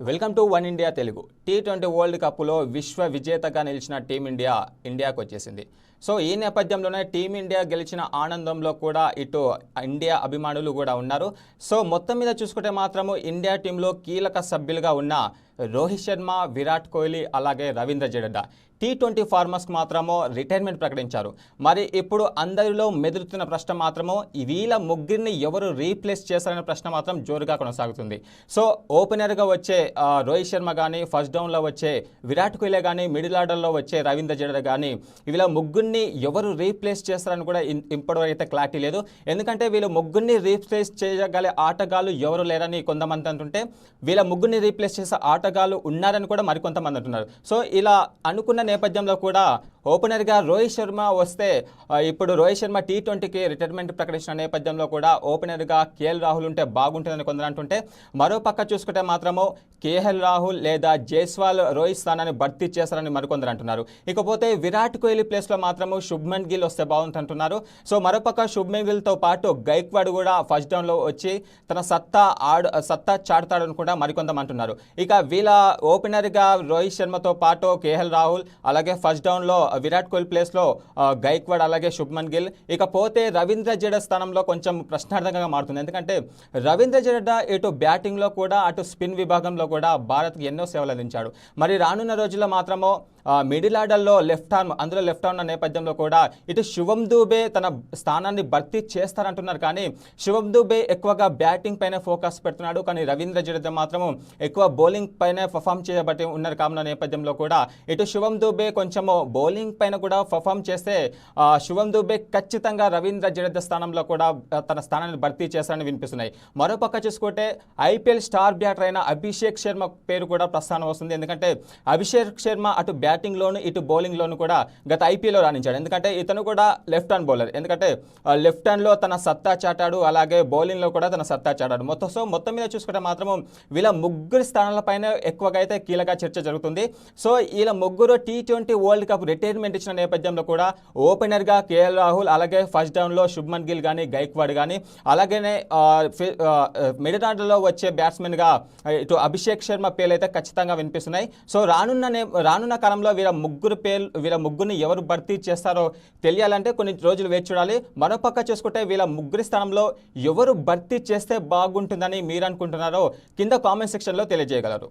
Welcome to one India Telugu. T twenty world కప్లో విశ్వ విజేతగా నిలిచిన టీమిండియా ఇండియాకు వచ్చేసింది సో ఈ నేపథ్యంలోనే టీమిండియా గెలిచిన ఆనందంలో కూడా ఇటు ఇండియా అభిమానులు కూడా ఉన్నారు. సో మొత్తం మీద చూసుకుంటే మాత్రము ఇండియా టీంలో కీలక సభ్యులుగా ఉన్న రోహిత్ శర్మ విరాట్ కోహ్లీ అలాగే రవీంద్ర జడేజా. టీ ట్వంటీ ఫార్మర్స్కి మాత్రము రిటైర్మెంట్ ప్రకటించారు. మరి ఇప్పుడు అందరిలో మెదులుతున్న ప్రశ్న మాత్రము వీళ్ళ ముగ్గురిని ఎవరు రీప్లేస్ చేస్తారనే ప్రశ్న మాత్రం జోరుగా కొనసాగుతుంది. సో ఓపెనర్గా వచ్చే రోహిత్ శర్మ కానీ ఫస్ట్ డౌన్లో వచ్చే విరాట్ కోహ్లీ కానీ మిడిల్ ఆర్డర్లో వచ్చే రవీంద్ర జడేజా కానీ వీళ్ళ ముగ్గురిని ఎవరు రీప్లేస్ చేస్తారని కూడా ఇన్- ఇప్పటివరకు అయితే క్లారిటీ లేదు. ఎందుకంటే వీళ్ళు ముగ్గురిని రీప్లేస్ చేయగల ఆటగాళ్ళు ఎవరు లేరని కొంతమంది అంటుంటే వీళ్ళ ముగ్గురిని రీప్లేస్ చేసే ఆటగాళ్ళు ఉన్నారని కూడా మరికొంతమంది అంటున్నారు. సో ఇలా అనుకున్న నేపథ్యంలో కూడా ఓపెనర్గా రోహిత్ శర్మ వస్తే ఇప్పుడు రోహిత్ శర్మ టీ ట్వంటీకి రిటైర్మెంట్ ప్రకటించిన నేపథ్యంలో కూడా ఓపెనర్గా కేఎల్ రాహుల్ ఉంటే బాగుంటుందని కొందరు అంటుంటే మరో పక్క చూసుకుంటే మాత్రము కేఎల్ రాహుల్ లేదా జైస్వాల్ రోహిత్ స్థానాన్ని భర్తీ చేస్తారని మరికొందరు అంటున్నారు. ఇకపోతే విరాట్ కోహ్లీ ప్లేస్లో మాత్రము శుభ్మన్ గిల్ వస్తే బాగుంటుంటున్నారు సో మరోపక్క శుభ్మన్ గిల్తో పాటు గైక్వాడ్ కూడా ఫస్ట్ డౌన్లో వచ్చి తన సత్తా ఆడు సత్తా చాటుతాడని కూడా మరికొంతమంది ఇక వీళ్ళ ఓపెనర్గా రోహిత్ శర్మతో పాటు కేఎల్ రాహుల్ అలాగే ఫస్ట్ డౌన్లో విరాట్ కోహ్లీ ప్లేస్లో గైక్వాడ్ అలాగే శుభ్మన్ గిల్. ఇకపోతే రవీంద్ర జడ స్థానంలో కొంచెం ప్రశ్నార్థకంగా మారుతుంది. ఎందుకంటే రవీంద్ర జడేజా ఇటు బ్యాటింగ్లో కూడా అటు స్పిన్ విభాగంలో కూడా భారత్కి ఎన్నో సేవలు అందించాడు. మరి రానున్న రోజుల్లో మాత్రము మిడిల్ ఆర్డర్లో లెఫ్ట్ ఆర్మ్ అందులో లెఫ్ట్ ఆర్మ్ ఉన్న నేపథ్యంలో కూడా ఇటు శివం దూబే తన స్థానాన్ని భర్తీ చేస్తారంటున్నారు కానీ శివం దూబే ఎక్కువగా బ్యాటింగ్ పైన ఫోకస్ పెడుతున్నాడు. కానీ రవీంద్ర జడేజా మాత్రము ఎక్కువ బౌలింగ్ పైన పర్ఫామ్ చేయబట్టి ఉన్నారు. కావున నేపథ్యంలో కూడా ఇటు శివం దూబే కొంచెము బౌలింగ్ పైన కూడా పర్ఫామ్ చేస్తే శివం దూబే ఖచ్చితంగా రవీంద్ర జడేజా స్థానంలో కూడా తన స్థానాన్ని భర్తీ చేస్తారని వినిపిస్తున్నాయి. మరోపక్క చూసుకుంటే ఐపీఎల్ స్టార్ బ్యాటర్ అయిన అభిషేక్ శర్మ పేరు కూడా ప్రస్థానం వస్తుంది. ఎందుకంటే అభిషేక్ శర్మ అటు బ్యాటింగ్లోను ఇటు బౌలింగ్లోను కూడా గత ఐపీఎల్లో రాణించాడు. ఎందుకంటే ఇతను కూడా లెఫ్ట్ హ్యాండ్ బౌలర్. ఎందుకంటే లెఫ్ట్ హ్యాండ్లో తన సత్తా చాటాడు అలాగే బౌలింగ్లో కూడా తన సత్తా చాటాడు. మొత్తం సో మొత్తం మీద చూసుకుంటే మాత్రం వీళ్ళ ముగ్గురు స్థానాలపైన ఎక్కువగా అయితే కీలక చర్చ జరుగుతుంది. సో వీళ్ళ ముగ్గురు T twenty world cup retirement ఇచ్చిన నేపథ్యంలో కూడా ఓపెనర్గా కేఎల్ రాహుల్ అలాగే ఫస్ట్ డౌన్లో శుభ్మన్ గిల్ కానీ గైక్వాడ్ కానీ అలాగనే మిడిల్ ఆర్డర్లో వచ్చే బ్యాట్స్మెన్గా ఇటు అభిషేక్ శర్మ పేర్లు అయితే ఖచ్చితంగా వినిపిస్తున్నాయి. సో రానున్న రానున్న కాలంలో వీళ్ళ ముగ్గురు పేర్లు వీళ్ళ ముగ్గురిని ఎవరు భర్తీ చేస్తారో తెలియాలంటే కొన్ని రోజులు వేచి చూడాలి. మరోపక్క చూసుకుంటే వీళ్ళ ముగ్గురి స్థానంలో ఎవరు భర్తీ చేస్తే బాగుంటుందని మీరు అనుకుంటున్నారో కింద కామెంట్ సెక్షన్లో తెలియజేయగలరు.